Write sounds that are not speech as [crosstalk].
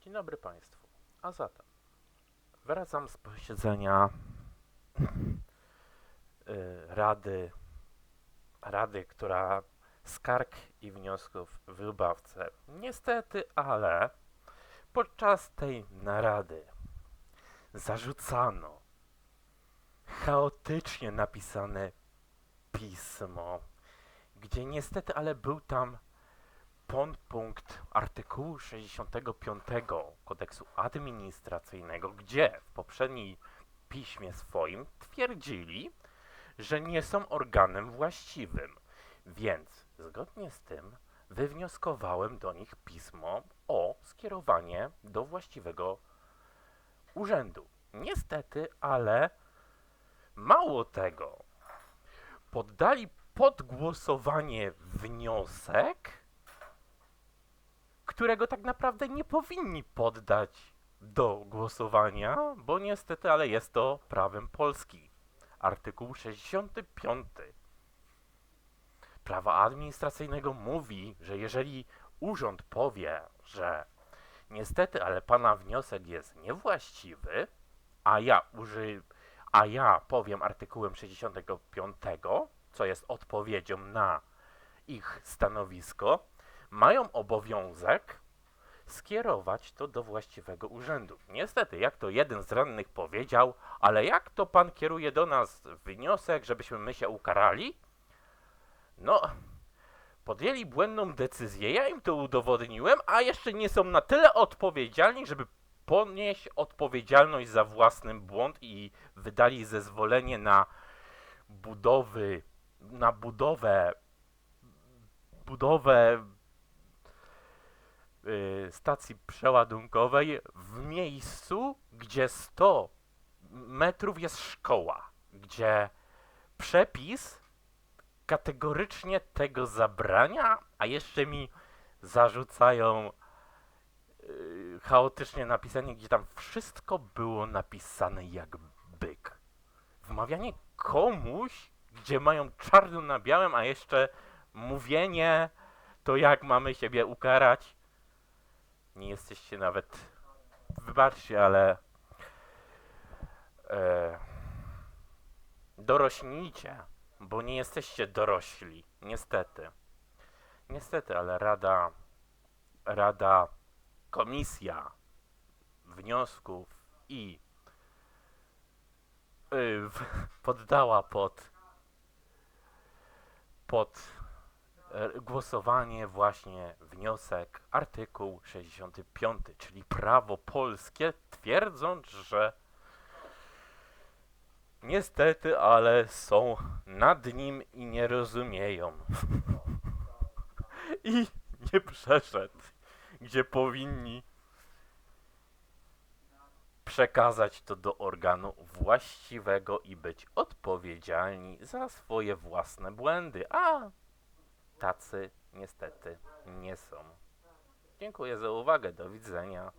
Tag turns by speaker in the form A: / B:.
A: Dzień dobry Państwu. A zatem, wracam z posiedzenia y, Rady, Rady, która skarg i wniosków w Lubawce. Niestety, ale podczas tej narady zarzucano chaotycznie napisane pismo, gdzie niestety, ale był tam podpunkt artykułu 65 kodeksu administracyjnego, gdzie w poprzednim piśmie swoim twierdzili, że nie są organem właściwym. Więc zgodnie z tym wywnioskowałem do nich pismo o skierowanie do właściwego urzędu. Niestety, ale mało tego, poddali pod głosowanie wniosek, którego tak naprawdę nie powinni poddać do głosowania, bo niestety, ale jest to prawem Polski. Artykuł 65 prawa administracyjnego mówi, że jeżeli urząd powie, że niestety, ale pana wniosek jest niewłaściwy, a ja uży, a ja powiem artykułem 65, co jest odpowiedzią na ich stanowisko, mają obowiązek skierować to do właściwego urzędu. Niestety, jak to jeden z radnych powiedział, ale jak to pan kieruje do nas wniosek, żebyśmy my się ukarali? No, podjęli błędną decyzję, ja im to udowodniłem, a jeszcze nie są na tyle odpowiedzialni, żeby ponieść odpowiedzialność za własny błąd i wydali zezwolenie na budowy, na budowę, budowę stacji przeładunkowej w miejscu, gdzie 100 metrów jest szkoła, gdzie przepis kategorycznie tego zabrania, a jeszcze mi zarzucają y, chaotycznie napisanie, gdzie tam wszystko było napisane jak byk. Wmawianie komuś, gdzie mają czarno na białym, a jeszcze mówienie to jak mamy siebie ukarać. Nie jesteście nawet. Wybaczcie, ale. E, dorośnijcie, bo nie jesteście dorośli. Niestety. Niestety, ale Rada. Rada. Komisja wniosków i. y, w- poddała pod. pod głosowanie właśnie wniosek artykuł 65, czyli prawo polskie, twierdząc, że niestety, ale są nad nim i nie rozumieją. [laughs] I nie przeszedł, gdzie powinni przekazać to do organu właściwego i być odpowiedzialni za swoje własne błędy, a tacy niestety nie są. Dziękuję za uwagę, do widzenia.